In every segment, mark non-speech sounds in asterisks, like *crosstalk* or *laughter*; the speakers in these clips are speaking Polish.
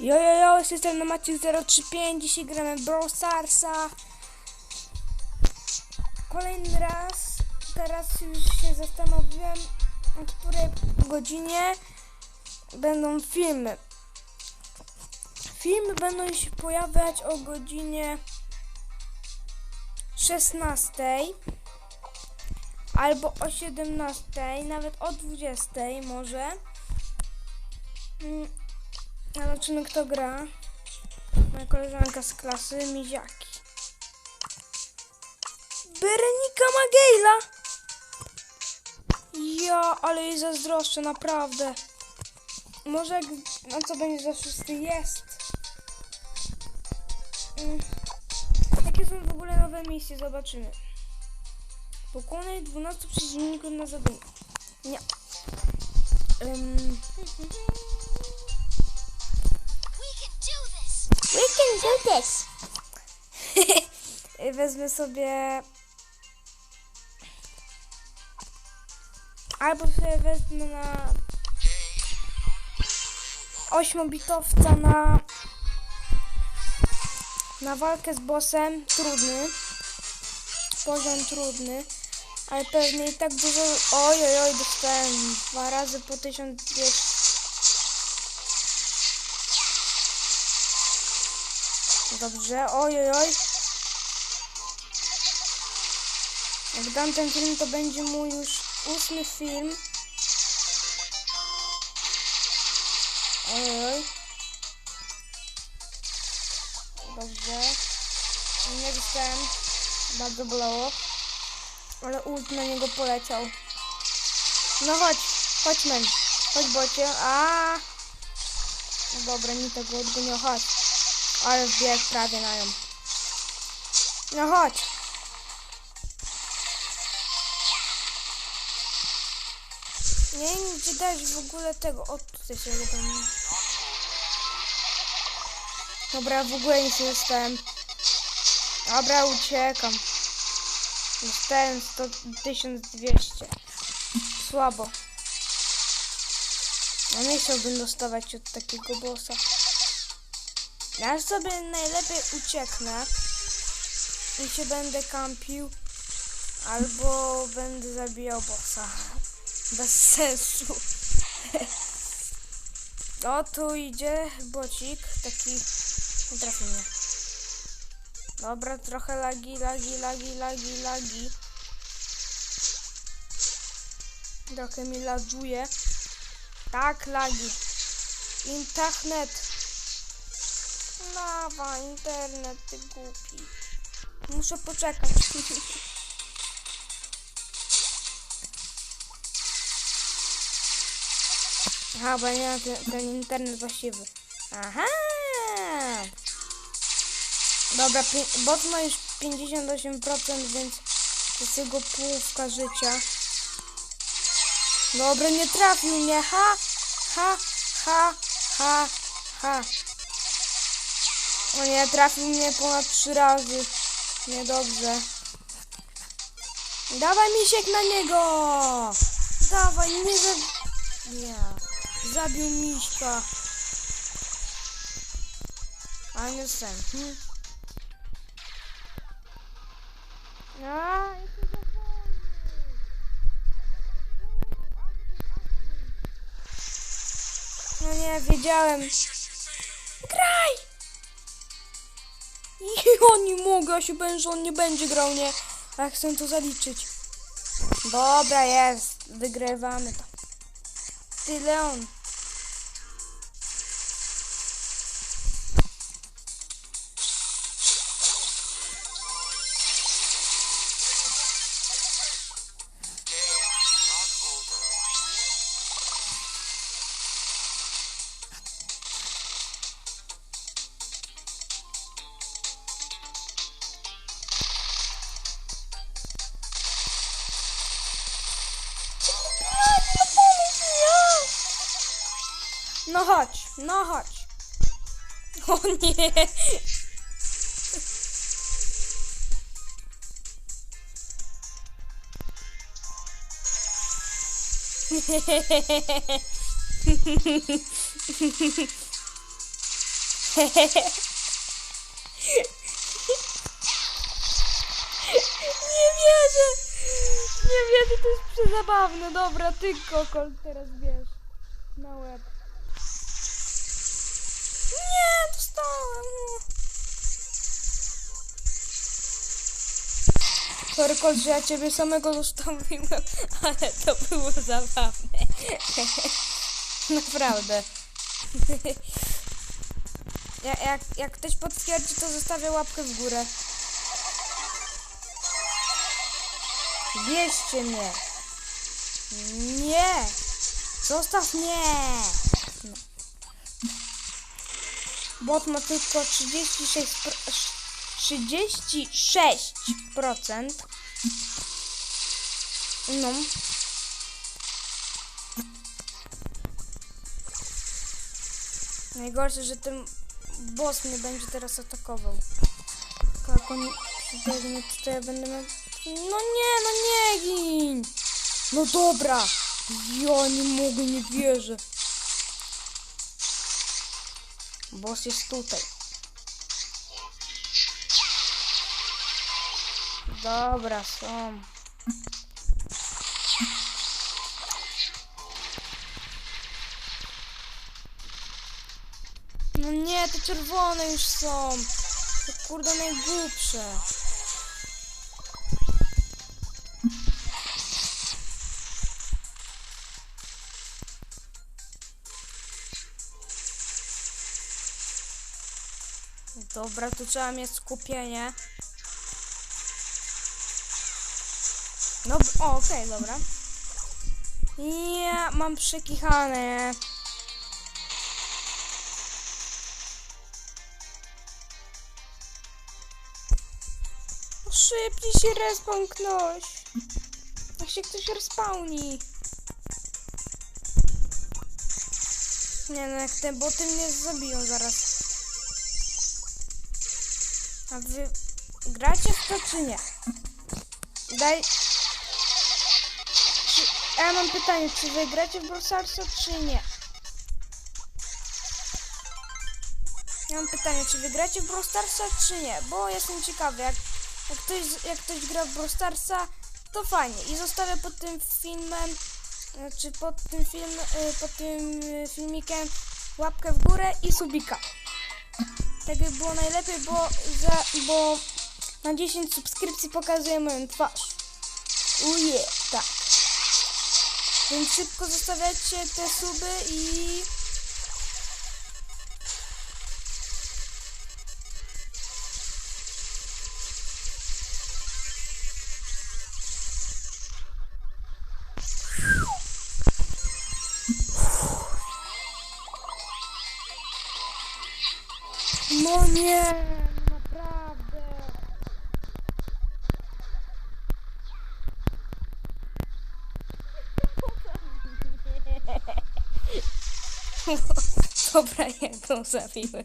Jo, jo, jo, jestem na Maciek 035, dzisiaj gramy Brawl Starsa. Kolejny raz, teraz już się zastanowiłem, o której godzinie będą filmy. Filmy będą się pojawiać o godzinie 16 albo o 17, nawet o 20 może. Zobaczymy kto gra. Moja koleżanka z klasy, Miziaki. Berenika Magejla! Ja, ale jej zazdroszczę, naprawdę. Może jak, no co będzie za szósty jest. Mm. Jakie są w ogóle nowe misje? Zobaczymy. Pokonaj 12 przeciwników na zadanie. Nie. Um, Do this. *laughs* Wezmę sobie. Albo sobie wezmę na. Ośmiobitowca na. Na walkę z bossem. Trudny. Poziom trudny. Ale pewnie i tak dużo. Oj, oj, oj, dostałem dwa razy po 1200. Dobrze, oj, oj. Jak dam ten film, to będzie mój już ósmy film. Oj, oj, oj. Dobrze. Nie dostałem. Bardzo bolało. Ale ult na niego poleciał. No chodź, chodź men. Chodź bocie. A. Dobra, mi tego odgonił, chodź. Ale wbieg prawie na nią. No chodź. Nie wiem, w ogóle tego. O, tutaj się tam... Dobra, w ogóle nic nie dostałem. Dobra, uciekam. Dostałem 100, 1200. Słabo. Ja nie chciałbym dostawać od takiego bossa. Ja sobie najlepiej ucieknę i się będę kampił albo będę zabijał bossa. *laughs* Bez sensu. *laughs* O, tu idzie bocik, taki nie trafi mnie. Dobra, trochę lagi, lagi, lagi, lagi, lagi. Trochę mi laguje. Tak, lagi. Internet. Lawa, internet, ty głupi. Muszę poczekać. *laughs* Aha, bo nie ten, ten internet właściwy. Aha! Dobra, bot ma już 58%, więc to jest jego połówka życia. Dobra, nie trafił mnie. Ha! Ha! Ha! Ha! Ha! O nie, trafił mnie ponad trzy razy. Niedobrze. Dawaj misiek na niego! Dawaj, nie za... Nie. Zabił miśka. A nie sen. Hm? A. No nie, wiedziałem. Ja nie *laughs* mogę, ja się że on nie będzie grał, nie. A chcę to zaliczyć. Dobra, jest. Wygrywamy to. Ty, Leon. No chodź, no chodź. *laughs* O nie. Nie wierzę! Nie wierzę, to jest przezabawne. Dobra, ty kokol teraz bierz. Na łeb. Nie, dostałem. no. Sorry, Kol, że ja ciebie samego zostawiłem, *laughs* ale to było zabawne. *laughs* Naprawdę. *laughs* Ja, jak, jak ktoś potwierdzi, to zostawię łapkę w górę. Bierzcie mnie. Nie. Zostaw mnie. Bot ma tylko 36 pro- 36%. No. Najgorsze, że ten boss mnie będzie teraz atakował. Jak on przybiegnie, to ja będę miał... No nie, no nie gin! No dobra! Ja nie mogę, nie wierzę. Boss jest tutaj. Dobra, są. No nie, te czerwone już są. To kurde najgłupsze. Dobra, tu trzeba mieć skupienie. No, okej, dobra. Nie, mam przekichane. No Szybciej się respawn ktoś. Się ktoś respawni. Nie no, jak te boty mnie zabiją zaraz. A wy gracie w to czy nie? Daj... Czy... Ja mam pytanie, czy wy gracie w Brawl Starsa, czy nie? Ja mam pytanie, czy wy gracie w Brawl czy nie? Bo jestem ciekawy, jak, jak, ktoś, jak ktoś gra w Brawl to fajnie. I zostawię pod tym filmem, e, czy pod tym film, e, pod tym e, filmikiem łapkę w górę i subika. Tak by było najlepiej, bo, za, bo na 10 subskrypcji pokazuję moją twarz. Uje, tak. Więc szybko zostawiacie te suby i... No nie, naprawdę. *laughs* Dobra, ja go zabiłem.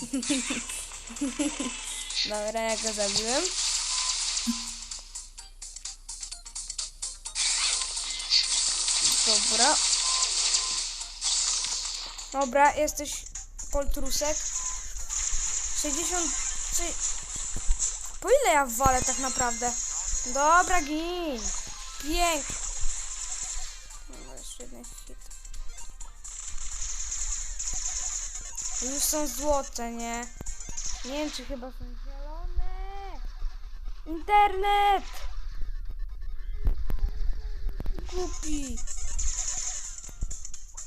*laughs* Dobra, ja go zabiłem. Dobra. Dobra, jesteś poltrusek. 63... Po ile ja walę tak naprawdę? Dobra, gin. Pięknie. No, jeszcze jeden hit. Już są złote, nie? Nie wiem, czy chyba są zielone. Internet! Głupi.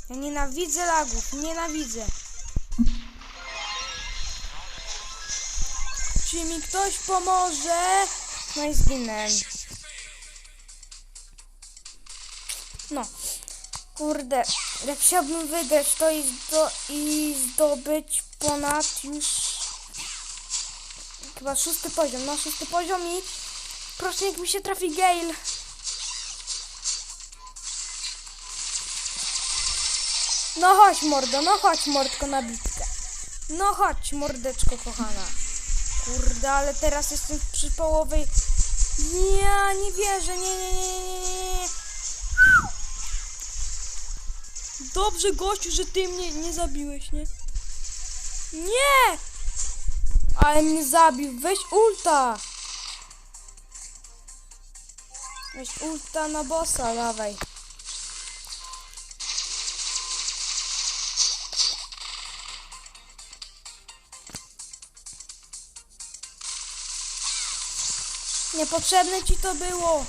Ja nienawidzę lagów, nienawidzę. Czy mi ktoś pomoże? No i. No. Kurde, jak chciałbym wygrać to i, zdo i zdobyć ponad już chyba szósty poziom, no szósty poziom i proszę niech mi się trafi Gale. No chodź mordo, no chodź mordko na bitkę. No chodź mordeczko kochana. Kurde, ale teraz jestem przy połowej. Ja nie wierzę, nie, nie, nie, nie, nie, nie. Dobrze, gościu, że ty mnie nie zabiłeś, nie? Nie! Ale mnie zabił. Weź ulta. Weź ulta na bossa, dawaj. Niepotrzebne ci to było.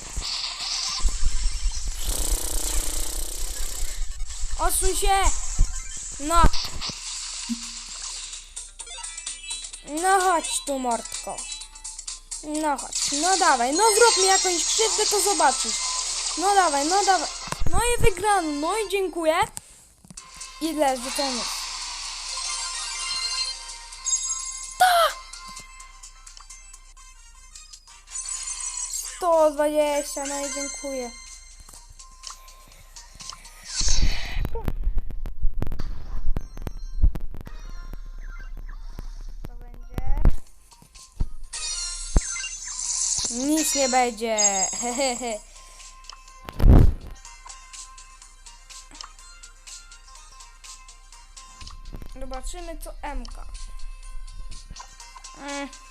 Odsuń się! No. No chodź tu, mordko. No chodź, no dawaj, no zrób mi jakąś krzywdę, to zobaczysz. No dawaj, no dawaj. No i wygrano, no i dziękuję. I leży ten. 120, no i dziękuję. To będzie. Nic nie będzie. *laughs* Zobaczymy co MK. Mm.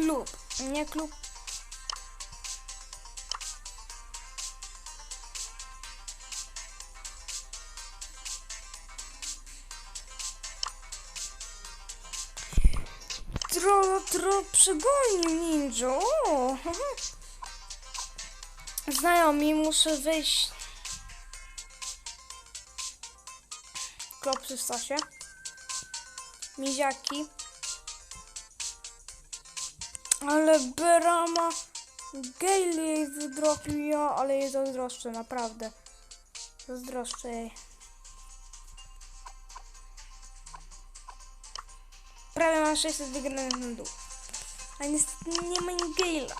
Klub. Nie klub. Tro, tro, przegonił ninja. O. *laughs* Znajomi, muszę wyjść. Klop przy stosie. Miziaki. Ale Berama Gaily jej wydropił ja, ale jej zazdroszczę, naprawdę. Zazdroszczę jej. Prawie mam 600 wygranych na dół. A niestety nie ma Gaila.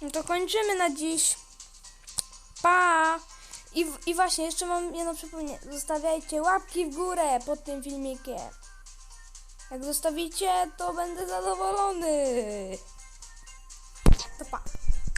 No to kończymy na dziś. Pa! I, I właśnie, jeszcze mam jedno przypomnienie. Zostawiajcie łapki w górę pod tym filmikiem. Jak zostawicie, to będę zadowolony. To pa.